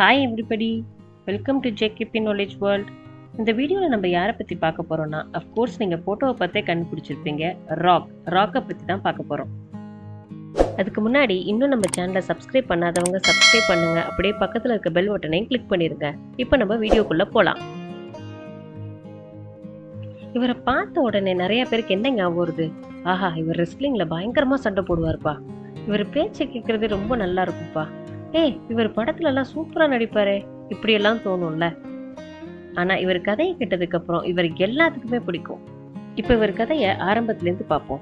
Hi everybody welcome to JKB knowledge world இந்த வீடியோவில் நம்ம யாரை பற்றி பார்க்க போகிறோம்னா அஃப்கோர்ஸ் நீங்கள் ஃபோட்டோவை பார்த்தே கண்டுபிடிச்சிருப்பீங்க. ராக் ராக்கை பற்றி தான் பார்க்க போகிறோம் அதுக்கு முன்னாடி இன்னும் நம்ம சேனலை சப்ஸ்கிரைப் பண்ணாதவங்க சப்ஸ்கிரைப் பண்ணுங்க. அப்படியே பக்கத்தில் இருக்க பெல் பட்டனையும் கிளிக் பண்ணிடுங்க இப்போ நம்ம வீடியோக்குள்ளே போகலாம் இவரை பார்த்த உடனே நிறைய பேருக்கு என்ன ஞாபகம் வருது? ஆஹா இவர் ரெஸ்லிங்கில் பயங்கரமாக சண்டை போடுவார்ப்பா. இவர் பேச்சை கேட்குறது ரொம்ப நல்லா இருக்கும்ப்பா ஏய் இவர் படத்துல எல்லாம் சூப்பரா நடிப்பாரே இப்படியெல்லாம் தோணும்ல. ஆனா இவர் கதையை கேட்டதுக்கு அப்புறம் இவர் எல்லாத்துக்குமே பிடிக்கும். இப்ப இவர் கதையை ஆரம்பத்துல இருந்து பார்ப்போம்.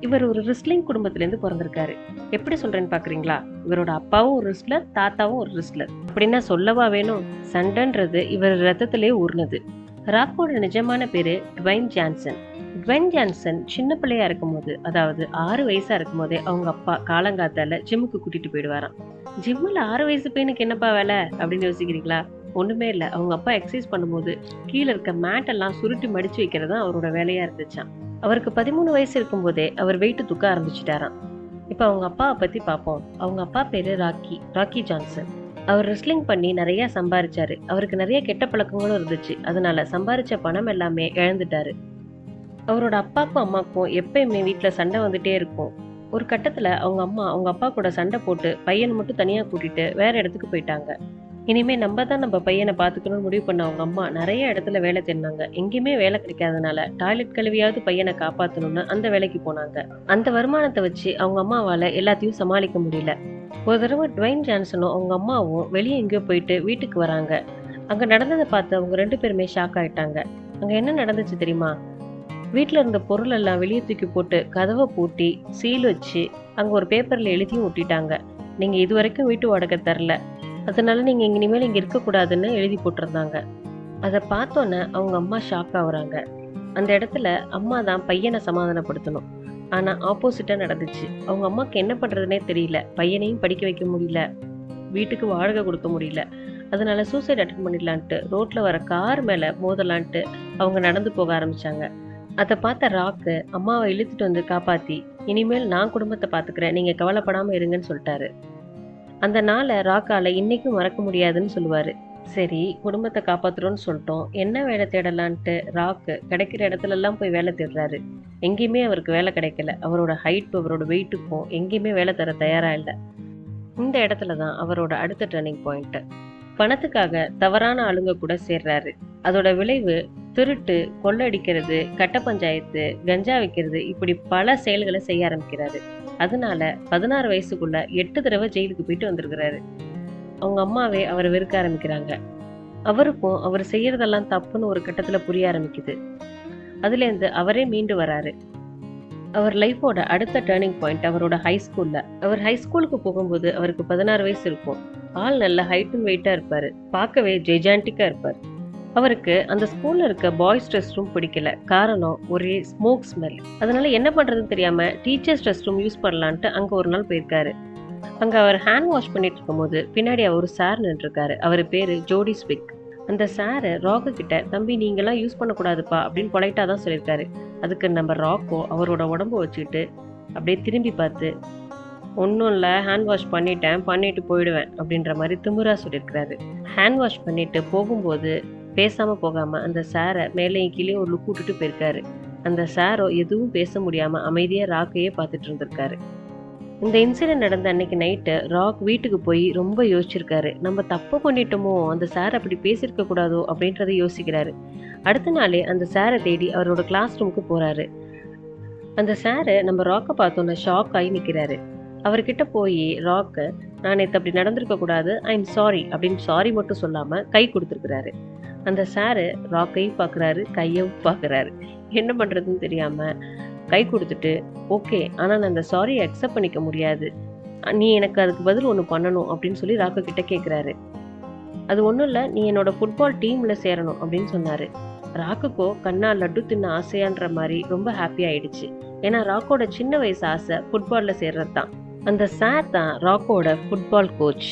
இவர் ஒரு ரிஸ்லிங் குடும்பத்துல இருந்து பிறந்திருக்காரு. எப்படி சொல்றேன்னு பாக்குறீங்களா இவரோட அப்பாவும் ஒரு ரிஸ்லர் தாத்தாவும் ஒரு ரிஸ்லர் அப்படின்னா சொல்லவா வேணும்? சண்டைன்றது இவர் ரத்தத்திலே ஊர்னது. ராக்கோட நிஜமான பேரு ட்வைன் ஜான்சன். வென் ஜான்சன் சின்ன பிள்ளையா இருக்கும்போது அதாவது ஆறு வயசா இருக்கும்போதே அவங்க அப்பா காலங்காத்தால ஜிம்முக்கு கூட்டிட்டு போயிடுவாராம். ஜிம்மில் ஆறு வயசு பையனுக்கு என்னப்பா வேலை? அப்படின்னு யோசிக்கிறீங்களா? ஒன்றுமே இல்லை. அவங்க அப்பா எக்ஸசைஸ் பண்ணும்போது கீழே இருக்க மேட் எல்லாம் சுருட்டி மடிச்சு வைக்கிறது தான் அவரோட வேலையா இருந்துச்சாம். அவருக்கு பதிமூணு வயசு இருக்கும்போதே அவர் வெயிட் தூக்க ஆரம்பிச்சிட்டாராம். இப்போ அவங்க அப்பாவை பத்தி பார்ப்போம் அவங்க அப்பா பேரு ராக்கி ராக்கி ஜான்சன். அவர் ரெஸ்லிங் பண்ணி நிறைய சம்பாரிச்சாரு. அவருக்கு நிறைய கெட்ட பழக்கங்களும் இருந்துச்சு. அதனால சம்பாரிச்ச பணம் எல்லாமே இழந்துட்டாரு. அவரோட அப்பாக்கும் அம்மாக்கும் எப்பயுமே வீட்டில் சண்டை வந்துட்டே இருக்கும். ஒரு கட்டத்தில் அவங்க அம்மா அவங்க அப்பா கூட சண்டை போட்டு பையனை மட்டும் தனியாக கூட்டிட்டு வேற இடத்துக்கு போயிட்டாங்க. இனிமே நம்ம தான் நம்ம பையனை பார்த்துக்கணும்னு முடிவு பண்ண அவங்க அம்மா நிறைய இடத்துல வேலை தேடினாங்க. எங்கேயுமே வேலை கிடைக்காதனால டாய்லெட் கழுவியாவது பையனை காப்பாற்றணும்னு அந்த வேலைக்கு போனாங்க. அந்த வருமானத்தை வச்சு அவங்க அம்மாவால் எல்லாத்தையும் சமாளிக்க முடியல. ஒரு தடவை ட்வைன் ஜான்சனும் அவங்க அம்மாவும் வெளியே எங்கேயோ போயிட்டு வீட்டுக்கு வராங்க. அங்கே நடந்ததை பார்த்து அவங்க ரெண்டு பேருமே ஷாக் ஆயிட்டாங்க. அங்கே என்ன நடந்துச்சு தெரியுமா? வீட்டில் இருந்த பொருள் எல்லாம் வெளியே தூக்கி போட்டு கதவை பூட்டி சீல் வச்சு அங்கே ஒரு பேப்பரில் எழுதியும் ஒட்டிட்டாங்க. நீங்கள் இது வரைக்கும் வீட்டு வாடகை தரல. அதனால நீங்கள் இங்கே இனிமேல் இங்கே இருக்கக்கூடாதுன்னு எழுதி போட்டிருந்தாங்க. அதை பார்த்தோன்னே அவங்க அம்மா ஷாக் ஆகுறாங்க. அந்த இடத்துல அம்மா தான் பையனை சமாதானப்படுத்தணும். ஆனால் ஆப்போசிட்டாக நடந்துச்சு. அவங்க அம்மாவுக்கு என்ன பண்ணுறதுனே தெரியல. பையனையும் படிக்க வைக்க முடியல. வீட்டுக்கு வாடகை கொடுக்க முடியல. அதனால சூசைட் அட்டன் பண்ணிடலான்ட்டு ரோட்டில் வர கார் மேலே மோதலான்ட்டு அவங்க நடந்து போக ஆரம்பித்தாங்க அதை பார்த்த ராக்கு அம்மாவை இழுத்துட்டு வந்து காப்பாத்தி இனிமேல் நான் குடும்பத்தை பார்த்துக்கிறேன் நீங்க கவலைப்படாம இருங்கன்னு சொல்லிட்டாரு. அந்த நாளை ராக்கால இன்னைக்கும் மறக்க முடியாதுன்னு சொல்லுவாரு. சரி குடும்பத்தை காப்பாத்துறோன்னு சொல்லிட்டோம். என்ன வேலை தேடலான்ட்டு ராக்கு கிடைக்கிற இடத்துல எல்லாம் போய் வேலை தேடுறாரு. எங்கேயுமே அவருக்கு வேலை கிடைக்கல. அவரோட ஹைட் அவரோட வெயிட்டுக்கும் எங்கேயுமே வேலை தர தயாரா இல்லை. இந்த இடத்துல தான் அவரோட அடுத்த டர்னிங் பாயிண்ட் பணத்துக்காக தவறான ஆளுங்க கூட சேர்றாரு. அதோட விளைவு திருட்டு கொள்ளடிக்கிறது கட்ட பஞ்சாயத்து கஞ்சா வைக்கிறது இப்படி பல செயல்களை செய்ய ஆரம்பிக்கிறாரு. அதனால பதினாறு வயசுக்குள்ள எட்டு தடவை ஜெயிலுக்கு போயிட்டு வந்திருக்கிறாரு. அவங்க அம்மாவே அவரை வெறுக்க ஆரம்பிக்கிறாங்க. அவருக்கும் அவர் செய்யறதெல்லாம் தப்புன்னு ஒரு கட்டத்துல புரிய ஆரம்பிக்குது. அதுல இருந்து அவரே மீண்டு வராரு. அவர் லைஃபோட அடுத்த டேர்னிங் பாயிண்ட் அவரோட ஹை ஸ்கூல்ல அவர் ஹை ஸ்கூலுக்கு போகும்போது அவருக்கு பதினாறு வயசு இருக்கும். ஆள் நல்ல ஹைட் அண்ட் வெயிட்டா இருப்பாரு. பார்க்கவே ஜெய்ஜாண்டிக்கா இருப்பார். அவருக்கு அந்த ஸ்கூல்ல இருக்க பாய்ஸ் ரெஸ்ட் ரூம் பிடிக்கல. காரணம் ஒரே ஸ்மோக் ஸ்மெல் அதனால என்ன பண்றதுன்னு தெரியாம டீச்சர்ஸ் ரெஸ்ட் ரூம் யூஸ் பண்ணலான்ட்டு அங்க ஒரு நாள் போயிருக்காரு. அங்க அவர் ஹேண்ட் வாஷ் பண்ணிட்டு இருக்கும்போது பின்னாடி அவர் சார் நின்றுருக்காரு. அவர் பேரு ஜோடி ஸ்பிக் அந்த சாரு ராக்கு கிட்ட தம்பி நீங்கெல்லாம் யூஸ் பண்ணக்கூடாதுப்பா அப்படின்னு பொலைட்டா தான் சொல்லியிருக்காரு. அதுக்கு நம்ம ராக்கோ அவரோட உடம்ப வச்சுக்கிட்டு அப்படியே திரும்பி பார்த்து ஒன்றும் இல்லை ஹேண்ட் வாஷ் பண்ணிட்டேன் பண்ணிட்டு போயிடுவேன் அப்படின்ற மாதிரி திமுறா சொல்லியிருக்கிறாரு. ஹேண்ட் வாஷ் பண்ணிட்டு போகும்போது பேசாமல் போகாமல் அந்த சாரை மேலேயும் கீழே ஒரு லுக் விட்டுட்டு போயிருக்காரு. அந்த சாரோ எதுவும் பேச முடியாமல் அமைதியாக ராக்கையே பார்த்துட்டு இருந்திருக்காரு. இந்த இன்சிடென்ட் நடந்த அன்னைக்கு நைட்டு ராக் வீட்டுக்கு போய் ரொம்ப யோசிச்சிருக்காரு. நம்ம தப்பு பண்ணிட்டோமோ? அந்த சார் அப்படி பேசியிருக்க கூடாதோ? அப்படின்றத யோசிக்கிறாரு. அடுத்த நாளே அந்த சாரை தேடி அவரோட கிளாஸ் ரூமுக்கு போறாரு. அந்த சாரு நம்ம ராக்கை பார்த்தோன்னே ஷாக் ஆகி நிற்கிறாரு அவர்கிட்ட போய் ராக்கு நான் நேற்று அப்படி நடந்திருக்க கூடாது. ஐ எம் சாரி அப்படின்னு சாரி மட்டும் சொல்லாமல் கை கொடுத்துருக்குறாரு. அந்த சாரு ராக்கையும் பார்க்குறாரு கையவும் பார்க்குறாரு என்ன பண்ணுறதுன்னு தெரியாமல் கை கொடுத்துட்டு ஓகே ஆனால் நான் அந்த சாரியை அக்செப்ட் பண்ணிக்க முடியாது. நீ எனக்கு அதுக்கு பதில் ஒன்று பண்ணணும் அப்படின்னு சொல்லி ராக்கு கிட்ட கேட்குறாரு அது ஒன்றும் இல்லை நீ என்னோட ஃபுட்பால் டீமில் சேரணும் அப்படின்னு சொன்னார். ராக்குக்கோ கண்ணா லட்டு தின்ன ஆசையான்ற மாதிரி ரொம்ப ஹாப்பி ஆயிடுச்சு. ஏன்னா ராக்கோட சின்ன வயசு ஆசை ஃபுட்பாலில் சேர்றது தான் அந்த சார் தான் ராக்கோட ஃபுட்பால் கோச்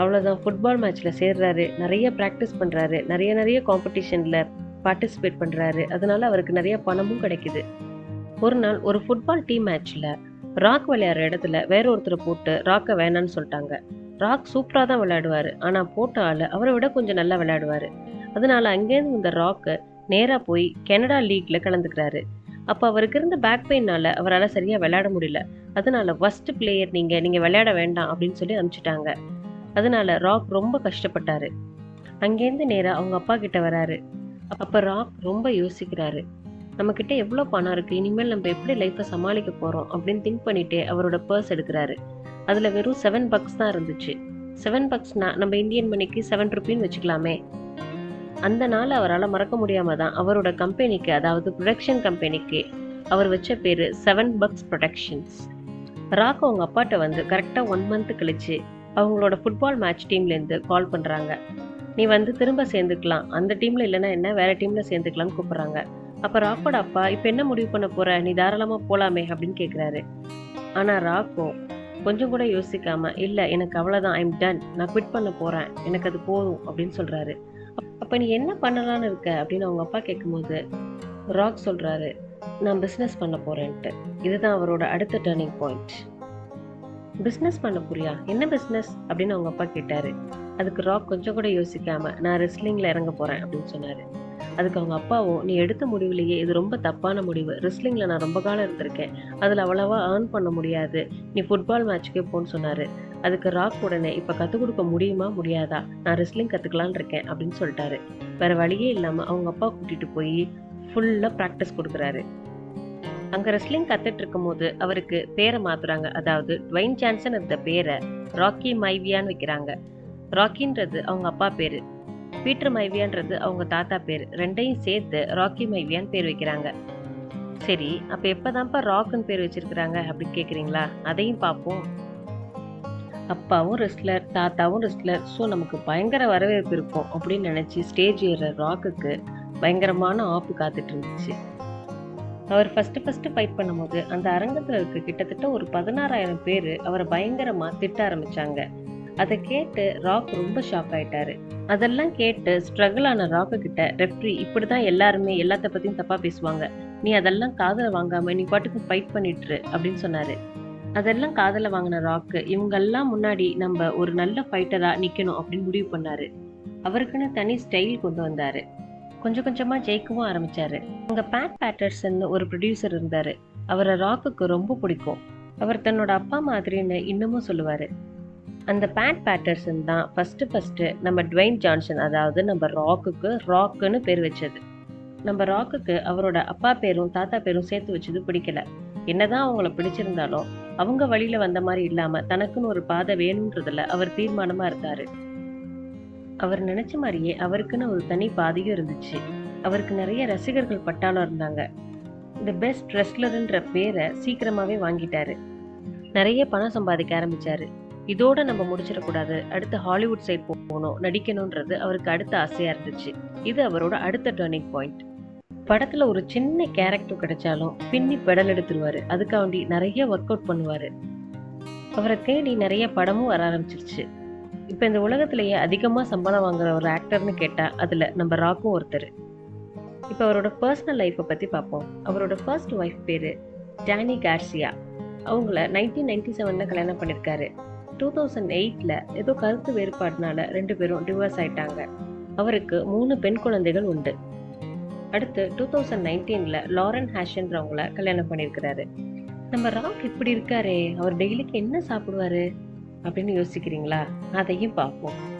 அவ்வளோதான் ஃபுட்பால் மேட்ச்சில் சேர்றாரு. நிறைய ப்ராக்டிஸ் பண்ணுறாரு நிறைய நிறைய காம்படிஷனில் பார்ட்டிசிபேட் பண்ணுறாரு அதனால அவருக்கு நிறைய பணமும் கிடைக்குது. ஒரு நாள் ஒரு ஃபுட்பால் டீம் மேட்ச்சில் ராக் விளையாடுற இடத்துல வேற ஒருத்தரை போட்டு ராக்கை வேணான்னு சொல்லிட்டாங்க. ராக் சூப்பராக தான் விளையாடுவாரு. ஆனால் போட்ட ஆள் அவரை விட கொஞ்சம் நல்லா விளையாடுவார். அதனால அங்கேருந்து இந்த ராக்கு நேராக போய் கனடா லீக்ல கலந்துக்கிறாரு. அப்போ அவருக்கு இருந்த பேக் பெயினால் அவரால் சரியாக விளையாட முடியல. அதனால ஃபஸ்ட்டு பிளேயர் நீங்கள் நீங்கள் விளையாட வேண்டாம் அப்படின்னு சொல்லி அனுப்பிச்சிட்டாங்க. அதனால ராக் ரொம்ப கஷ்டப்பட்டாரு. அங்கேருந்து நேராக அவங்க அப்பா கிட்ட வராரு. அப்போ ராக் ரொம்ப யோசிக்கிறாரு. நம்ம கிட்ட பணம் இருக்கு? இனிமேல் நம்ம எப்படி லைஃப்பை சமாளிக்க போறோம்? அப்படின்னு திங்க் பண்ணிட்டு அவரோட பர்ஸ் எடுக்கிறாரு. அதுல வெறும் செவன் பக்ஸ் தான் இருந்துச்சு. செவன் பக்ஸ்னா நம்ம இந்தியன் மணிக்கு செவன் ருபின்னு வச்சுக்கலாமே. அந்த நாள் அவரால் மறக்க முடியாம தான் அவரோட கம்பெனிக்கு அதாவது ப்ரொடக்ஷன் கம்பெனிக்கு அவர் வச்ச பேர் செவன் பக்ஸ் ப்ரொடக்ஷன்ஸ் ராக் அவங்க அப்பாட்ட வந்து கரெக்டாக ஒன் மந்த் கழிச்சு அவங்களோட ஃபுட்பால் மேட்ச் டீம்லேருந்து கால் பண்ணுறாங்க நீ வந்து திரும்ப சேர்ந்துக்கலாம். அந்த டீமில் இல்லைன்னா என்ன? வேறு டீமில் சேர்ந்துக்கலாம்னு கூப்பிட்றாங்க. அப்போ ராக்கோட அப்பா இப்போ என்ன முடிவு பண்ண போகிற நீ தாராளமாக போகலாமே அப்படின்னு கேட்குறாரு ஆனால் ராக்கோ கொஞ்சம் கூட யோசிக்காம இல்லை எனக்கு அவ்வளோதான் ஐம் டன் நான் குவிட் பண்ண போகிறேன் எனக்கு அது போதும் அப்படின்னு சொல்கிறாரு அப்போ நீ என்ன பண்ணலான்னு இருக்க? அப்படின்னு அவங்க அப்பா கேட்கும்போது ராக் சொல்கிறாரு நான் பிஸ்னஸ் பண்ண போகிறேன்ட்டு இதுதான் அவரோட அடுத்த டேர்னிங் பாயிண்ட் பிஸ்னஸ் பண்ண போறியா? என்ன பிஸ்னஸ் அப்படின்னு அவங்க அப்பா கேட்டாரு. அதுக்கு ராக் கொஞ்சம் கூட யோசிக்காம நான் ரெஸ்லிங்ல இறங்க போறேன் அப்படின்னு சொன்னாரு. அதுக்கு அவங்க அப்பாவும் நீ எடுத்த முடிவுலேயே இது ரொம்ப தப்பான முடிவு. ரெஸ்லிங்ல நான் ரொம்ப காலம் இருந்திருக்கேன். அதுல அவ்வளவா ஏர்ன் பண்ண முடியாது. நீ ஃபுட்பால் மேட்ச்க்கே போன்னு சொன்னாரு. அதுக்கு ராக் உடனே இப்ப கற்றுக் கொடுக்க முடியுமா? முடியாதா? நான் ரெஸ்லிங் கத்துக்கலாம்னு இருக்கேன் அப்படின்னு சொல்லிட்டாரு. வேற வழியே இல்லாம அவங்க அப்பா கூட்டிட்டு போய் ஃபுல்லா ப்ராக்டிஸ் கொடுக்குறாரு. அங்க ரெஸ்லிங் கத்துட்டு இருக்கும்போது அவருக்கு பேரை மாத்துறாங்க. அதாவது ட்வைன் ஜான்சன் இருந்த பேரை ராக்கி மைவியான்னு வைக்கிறாங்க. ராக்கின்றது அவங்க அப்பா பேரு. பீட்டர் மைவியான்றது அவங்க தாத்தா பேர். ரெண்டையும் சேர்த்து ராக்கி மைவியான்னு பேர் வைக்கிறாங்க. சரி அப்ப எப்பதான்ப்பா ராக்குன்னு பேர் வச்சிருக்கிறாங்க அப்படின்னு கேக்குறீங்களா? அதையும் பார்ப்போம். அப்பாவும் ரெஸ்லர் தாத்தாவும் ரெஸ்லர் ஸோ நமக்கு பயங்கர வரவேற்பு இருக்கும் அப்படின்னு நினைச்சு ஸ்டேஜ் ஏற ராக்குக்கு பயங்கரமான ஆப்பு காத்துட்டு இருந்துச்சு. அவர் ஃபஸ்ட்டு ஃபஸ்ட்டு ஃபைட் பண்ணும்போது அந்த அரங்கத்தில் இருக்க கிட்டத்தட்ட ஒரு பதினாறாயிரம் பேர் அவரை பயங்கரமாக திட்ட ஆரம்பிச்சாங்க. அதை கேட்டு ராக் ரொம்ப ஷாக் ஆயிட்டாரு. அதெல்லாம் கேட்டு ஸ்ட்ரகிள் ஆன ராக்கு கிட்ட ரெஃப்ரி இப்படி தான் எல்லாருமே எல்லாத்த பற்றியும் தப்பாக பேசுவாங்க. நீ அதெல்லாம் காதில் வாங்காம நீ பாட்டுக்கு ஃபைட் பண்ணிட்டுரு அப்படின்னு சொன்னாரு. அதெல்லாம் காதில் வாங்கின ராக்கு இவங்கெல்லாம் முன்னாடி நம்ம ஒரு நல்ல ஃபைட்டராக நிற்கணும் அப்படின்னு முடிவு பண்ணாரு. அவருக்குன்னு தனி ஸ்டைல் கொண்டு வந்தாரு. கொஞ்சம் கொஞ்சமாக ஜெயிக்கவும் ஆரம்பிச்சாரு. அங்கே பேட் பேட்டர்சன் ஒரு ப்ரொடியூசர் இருந்தார். அவரை ராக்குக்கு ரொம்ப பிடிக்கும். அவர் தன்னோட அப்பா மாதிரின்னு இன்னமும் சொல்லுவார். அந்த பேட் பேட்டர்சன் தான் ஃபஸ்ட்டு ஃபஸ்ட்டு நம்ம ட்வைன் ஜான்சன் அதாவது நம்ம ராக்குக்கு ராக்குன்னு பேர் வச்சது. நம்ம ராக்குக்கு அவரோட அப்பா பேரும் தாத்தா பேரும் சேர்த்து வச்சது பிடிக்கல. என்னதான் அவங்கள பிடிச்சிருந்தாலும் அவங்க வழியில் வந்த மாதிரி இல்லாமல் தனக்குன்னு ஒரு பாதை வேணுன்றதில் அவர் தீர்மானமாக இருந்தார். அவர் நினைச்ச மாதிரியே அவருக்குன்னு ஒரு தனி பாதையும் இருந்துச்சு. அவருக்கு நிறைய ரசிகர்கள் பட்டாளம் இருந்தாங்க. த பெஸ்ட் ரெஸ்லருன்ற பேரை சீக்கிரமாவே வாங்கிட்டாரு. நிறைய பணம் சம்பாதிக்க ஆரம்பிச்சாரு. இதோட நம்ம முடிச்சிடக்கூடாது. அடுத்து ஹாலிவுட் சைட் போகணும். நடிக்கணும்ன்றது அவருக்கு அடுத்த ஆசையா இருந்துச்சு. இது அவரோட அடுத்த டேர்னிங் பாயிண்ட் படத்துல ஒரு சின்ன கேரக்டர் கிடைச்சாலும் பின்னி பெடல் எடுத்துருவாரு. அதுக்காண்டி நிறைய ஒர்க் அவுட் பண்ணுவாரு. அவரை தேடி நிறைய படமும் வர ஆரம்பிச்சிருச்சு. இப்போ இந்த உலகத்திலேயே அதிகமாக சம்பளம் வாங்குற ஒரு ஆக்டர்னு கேட்டால் அதில் நம்ம ராக்கும் ஒருத்தர். இப்போ அவரோட பர்சனல் லைஃப்பை பற்றி பார்ப்போம் அவரோட ஃபர்ஸ்ட் ஒய்ஃப் பேர் டேனி கார்சியா அவங்கள நைன்டீன் நைன்டி செவனில் கல்யாணம் பண்ணியிருக்காரு டூ தௌசண்ட் எயிட்டில் ஏதோ கருத்து வேறுபாடுனால ரெண்டு பேரும் டிவோர்ஸ் ஆயிட்டாங்க. அவருக்கு மூணு பெண் குழந்தைகள் உண்டு. அடுத்து டூ தௌசண்ட் நைன்டீனில் லாரன் ஹேஷன்றவங்கள கல்யாணம் பண்ணியிருக்கிறாரு நம்ம ராக் இப்படி இருக்காரே அவர் டெய்லிக்கு என்ன சாப்பிடுவாரு? அப்படின்னு யோசிக்கிறீங்களா? அதையும் பார்ப்போம்.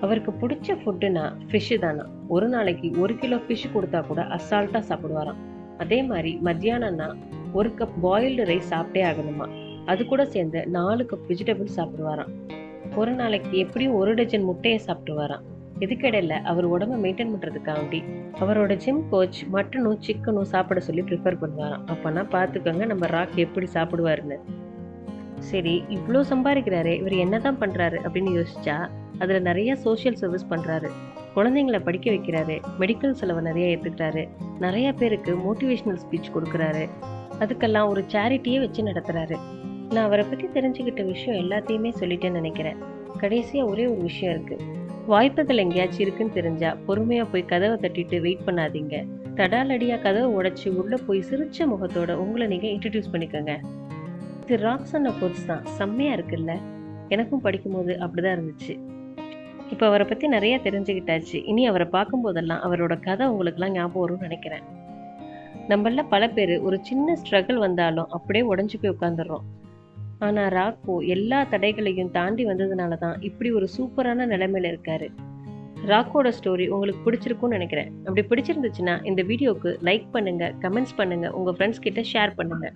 அவருக்கு பிடிச்ச ஃபுட்டுனா ஃபிஷ்ஷு தானா? ஒரு நாளைக்கு ஒரு கிலோ ஃபிஷ் கொடுத்தா கூட அசால்ட்டா சாப்பிடுவாராம். அதே மாதிரி மத்தியானம்னா ஒரு கப் பாயில்டு ரைஸ் சாப்பிட்டே ஆகணுமா? அது கூட சேர்ந்து நாலு கப் வெஜிடபிள் சாப்பிடுவாராம். ஒரு நாளைக்கு எப்படியும் ஒரு டஜன் முட்டையை சாப்பிடுவாராம். இதுக்கிடையில அவர் உடம்ப மெயின்டைன் பண்றதுக்காண்டி அவரோட ஜிம் கோச் மட்டனும் சிக்கனும் சாப்பிட சொல்லி ப்ரிஃபர் பண்ணுவாராம். அப்போனா பாத்துக்கோங்க நம்ம ராக் எப்படி சாப்பிடுவாருன்னு. சரி இவ்வளோ சம்பாதிக்கிறாரே இவர் என்னதான் பண்றாரு அப்படின்னு யோசிச்சா அதுல நிறைய சோஷியல் சர்வீஸ் பண்றாரு. குழந்தைங்களை படிக்க வைக்கிறாரு மெடிக்கல் செலவை நிறைய ஏற்றுக்கிறாரு நிறைய பேருக்கு மோட்டிவேஷனல் ஸ்பீச் கொடுக்குறாரு. அதுக்கெல்லாம் ஒரு சேரிட்டியே வச்சு நடத்துறாரு. நான் அவரை பத்தி தெரிஞ்சுக்கிட்ட விஷயம் எல்லாத்தையுமே சொல்லிட்டேன்னு நினைக்கிறேன். கடைசியா ஒரே ஒரு விஷயம் இருக்கு. வாய்ப்புகள் எங்கேயாச்சும் இருக்குன்னு தெரிஞ்சா பொறுமையா போய் கதவை தட்டிட்டு வெயிட் பண்ணாதீங்க. தடாலடியா கதவை உடைச்சு உள்ள போய் சிரிச்ச முகத்தோட உங்களை நீங்க இன்ட்ரடியூஸ் பண்ணிக்கோங்க. இது ராக் சொன்ன கோர்ஸ் தான். செம்மையா இருக்குல்ல? எனக்கும் படிக்கும்போது அப்படிதான் இருந்துச்சு. இப்போ அவரை பற்றி நிறைய தெரிஞ்சுக்கிட்டாச்சு. இனி அவரை பார்க்கும்போதெல்லாம் அவரோட கதை உங்களுக்குலாம் ஞாபகம் வரும்னு நினைக்கிறேன். நம்மள பல பேர் ஒரு சின்ன ஸ்ட்ரகிள் வந்தாலும் அப்படியே உடஞ்சி போய் உட்காந்துடுறோம் ஆனால் ராக்கோ எல்லா தடைகளையும் தாண்டி வந்ததுனால தான் இப்படி ஒரு சூப்பரான நிலைமையில இருக்காரு. ராக்கோட ஸ்டோரி உங்களுக்கு பிடிச்சிருக்கும்னு நினைக்கிறேன். அப்படி பிடிச்சிருந்துச்சுன்னா இந்த வீடியோக்கு லைக் பண்ணுங்க கமெண்ட்ஸ் பண்ணுங்க உங்க ஃப்ரெண்ட்ஸ் கிட்ட ஷேர் பண்ணுங்க.